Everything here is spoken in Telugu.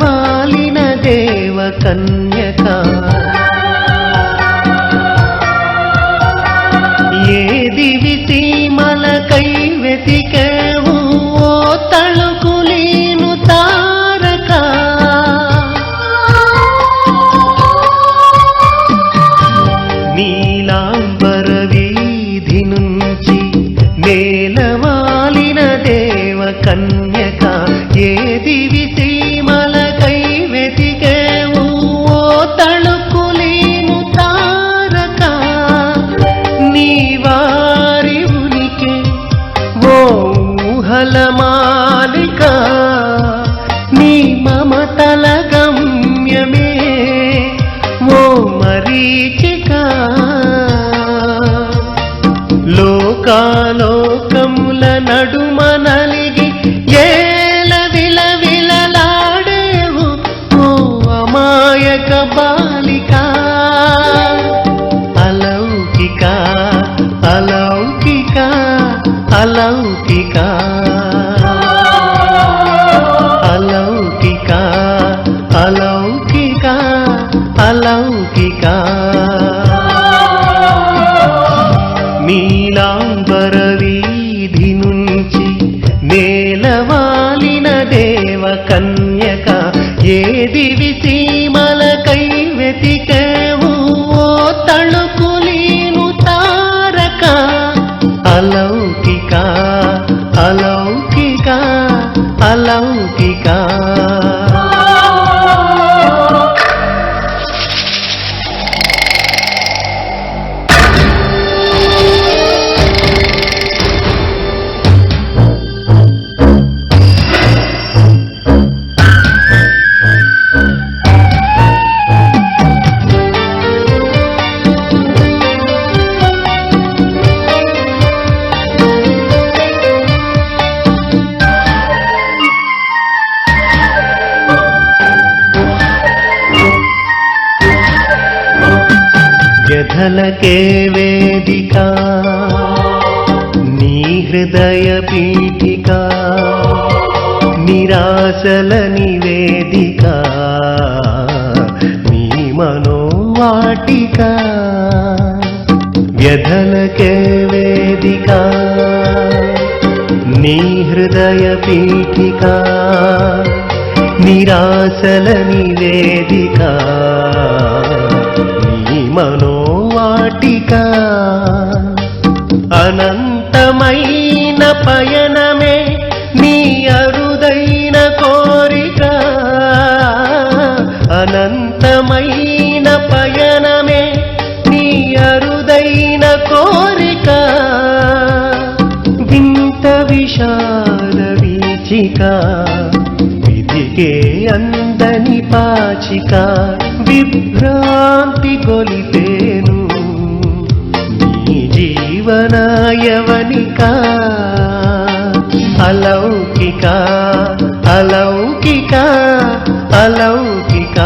వాలిన దేవకన్య లోకాలోకముల నడుమ నలిగి ఏల విల విలలాడేవు ఓ అమాయక బా నీలాంబర వీధి నుంచి నేలవాలిన దేవ కన్యక ఏది విసి కథలకే వేదిక నీ హృదయ పీఠిక నిరాశల నివేదిక నీ మనోవాటిక. వ్యధలకే వేదిక నీ హృదయ పీఠిక నిరాశల నివేదిక. మనోవాటిక అనంతమైన పయనమే నీ అరుదైన కోరిక. అనంతమైన పయనమే నీ అరుదైన కోరిక. వింత విషాద వీచిక విధికే అందని పాచిక విభ్రాంతి కొలితేను జీవనాయవనిక? అలౌకిక అలౌకిక అలౌ